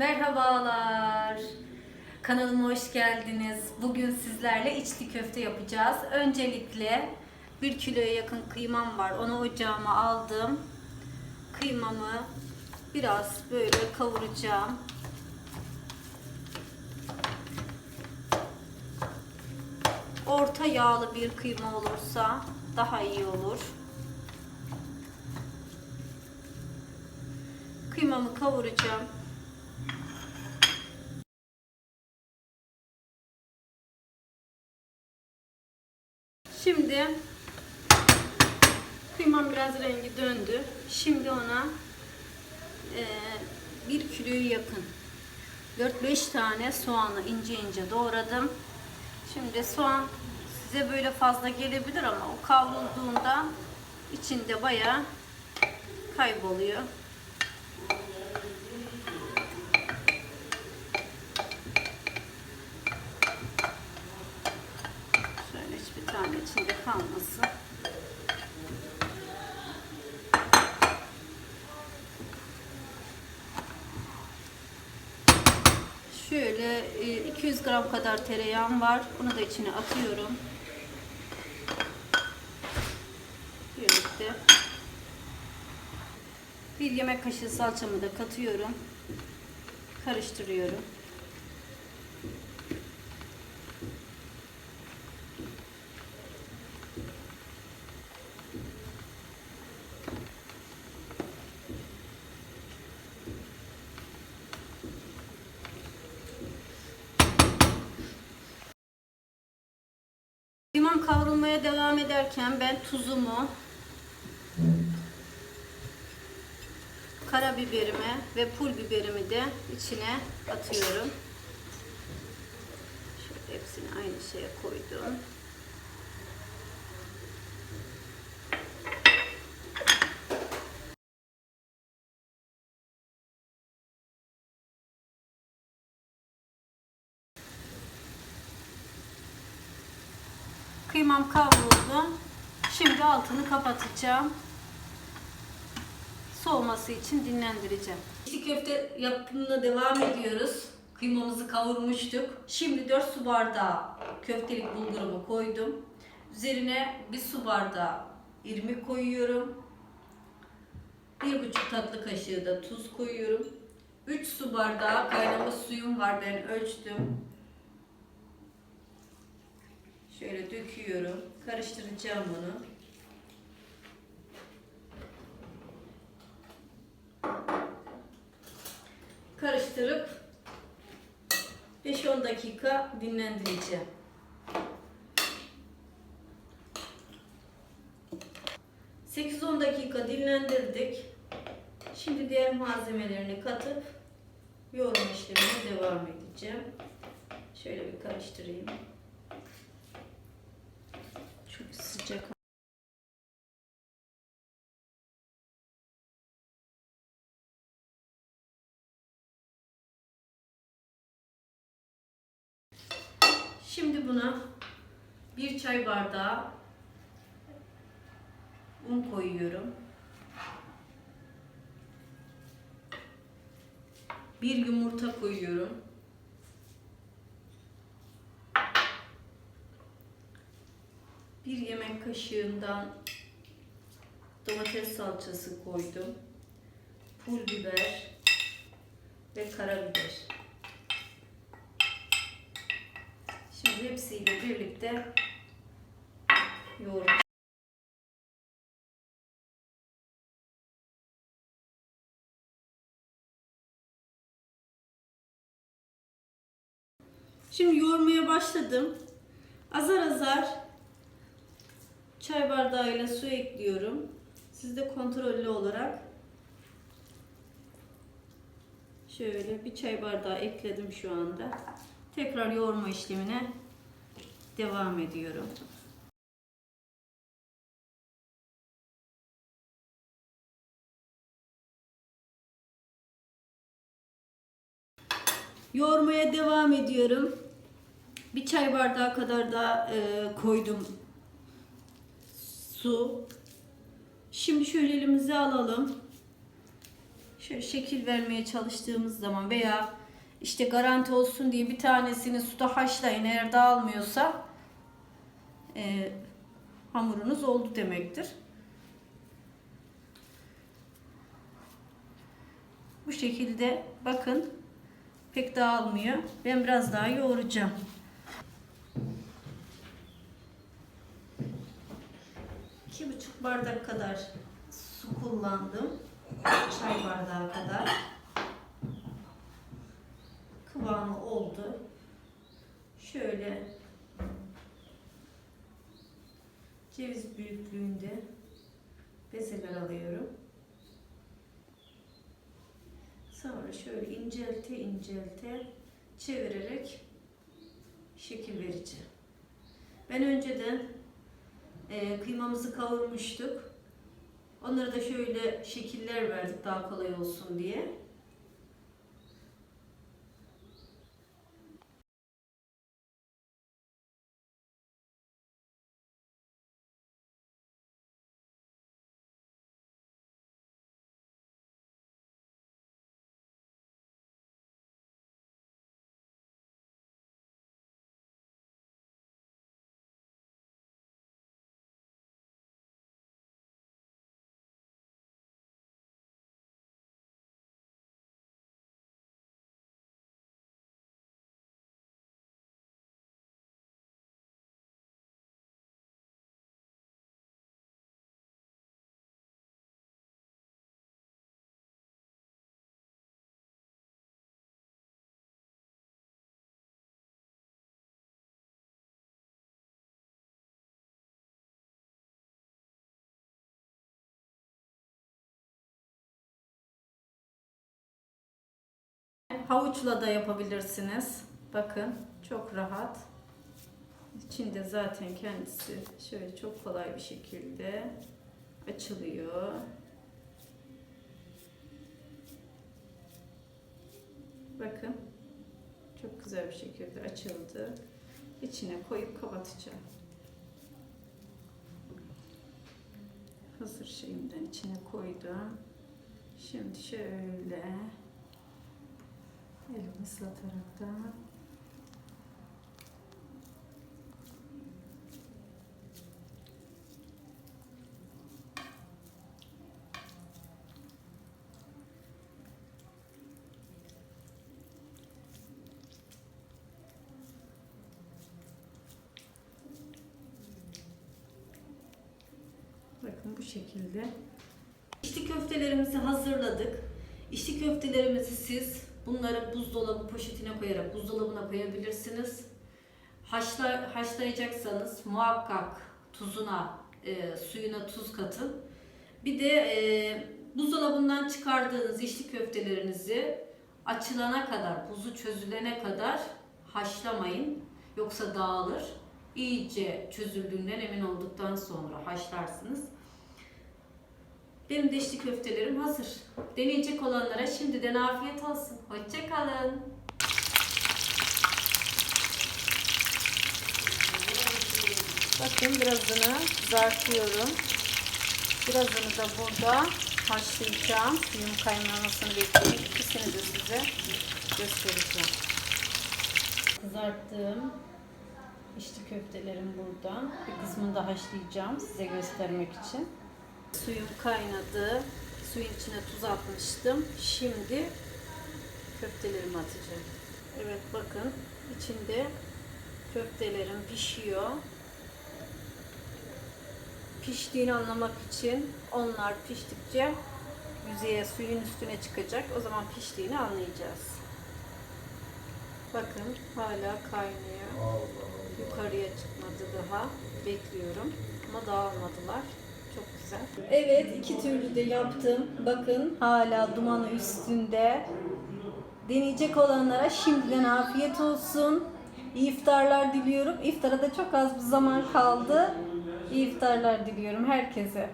Merhabalar. Kanalıma hoş geldiniz. Bugün sizlerle içli köfte yapacağız. Öncelikle 1 kiloya yakın kıymam var. Onu ocağıma aldım. Kıymamı biraz böyle kavuracağım. Orta yağlı bir kıyma olursa daha iyi olur. Kıymamı kavuracağım. Şimdi kıymam biraz rengi döndü. Şimdi ona e, bir kiloyu yakın 4-5 tane soğanı ince ince doğradım. Şimdi soğan size böyle fazla gelebilir ama o kavrulduğunda içinde bayağı kayboluyor. Tane içinde kalmasın. Şöyle e, 200 gram kadar tereyağım var. Bunu da içine atıyorum. Birlikte. Bir yemek kaşığı salçamı da katıyorum. Karıştırıyorum. Ederken ben tuzumu, karabiberimi ve pul biberimi de içine atıyorum. Şöyle hepsini aynı şeye koydum. Kıymam kavruldu. Şimdi altını kapatacağım. Soğuması için dinlendireceğim. İçli köfte yapımına devam ediyoruz. Kıymamızı kavurmuştuk. Şimdi 4 su bardağı köftelik bulgurumu koydum. Üzerine 1 su bardağı irmik koyuyorum. 1,5 tatlı kaşığı da tuz koyuyorum. 3 su bardağı kaynama suyum var ben ölçtüm. Şöyle döküyorum. Karıştıracağım bunu. Karıştırıp 5-10 dakika dinlendireceğim. ...8-10 dakika dinlendirdik. Şimdi diğer malzemelerini katıp... ...yoğurma işlemine devam edeceğim. Şöyle bir karıştırayım. Buna bir çay bardağı un koyuyorum. Bir yumurta koyuyorum. Bir yemek kaşığından domates salçası koydum. Pul biber ve karabiber. Hepsiyle birlikte yoğuracağım. Şimdi yoğurmaya başladım. Azar azar çay bardağıyla su ekliyorum. Siz de kontrollü olarak şöyle bir çay bardağı ekledim şu anda. Tekrar yoğurma işlemine devam ediyorum. Yoğurmaya devam ediyorum. Bir çay bardağı kadar da e, koydum su. Şimdi şöyle elimize alalım. şöyle şekil vermeye çalıştığımız zaman veya işte garanti olsun diye bir tanesini suda haşlayın eğer dağılmıyorsa e, hamurunuz oldu demektir. Bu şekilde bakın pek dağılmıyor. Ben biraz daha yoğuracağım. İki buçuk bardak kadar su kullandım. Çay bardağı kadar. Kıvamı oldu. Şöyle ceviz büyüklüğünde bezeler alıyorum. Sonra şöyle incelte incelte çevirerek şekil vereceğim. Ben önceden e, kıymamızı kavurmuştuk. Onlara da şöyle şekiller verdik daha kolay olsun diye. Havuçla da yapabilirsiniz. Bakın çok rahat. İçinde zaten kendisi şöyle çok kolay bir şekilde açılıyor. Bakın çok güzel bir şekilde açıldı. İçine koyup kapatacağım. Hazır şeyimden içine koydum. Şimdi şöyle elimi ıslatarak da Bakın bu şekilde. İçli köftelerimizi hazırladık. İçli köftelerimizi siz bunları buzdolabı poşetine koyarak buzdolabına koyabilirsiniz. Haşla, haşlayacaksanız muhakkak tuzuna, e, suyuna tuz katın. Bir de e, buzdolabından çıkardığınız içli köftelerinizi açılana kadar, buzu çözülene kadar haşlamayın. Yoksa dağılır. İyice çözüldüğünden emin olduktan sonra haşlarsınız. Benim de içli köftelerim hazır. Deneyecek olanlara şimdiden afiyet olsun. Hoşçakalın. Bakın birazını kızartıyorum. Birazını da burada haşlayacağım. Suyun kaynamasını bekleyeyim. İkisini de size göstereceğim. Kızarttığım içli köftelerim burada. Bir kısmını da haşlayacağım size göstermek için. Suyum kaynadı. Suyun içine tuz atmıştım. Şimdi köftelerimi atacağım. Evet bakın içinde köftelerim pişiyor. Piştiğini anlamak için onlar piştikçe yüzeye suyun üstüne çıkacak. O zaman piştiğini anlayacağız. Bakın hala kaynıyor. Yukarıya çıkmadı daha. Bekliyorum. Ama dağılmadılar. Evet iki türlü de yaptım. Bakın hala dumanı üstünde. Deneyecek olanlara şimdiden afiyet olsun. İyi iftarlar diliyorum. İftara da çok az bir zaman kaldı. İyi iftarlar diliyorum herkese.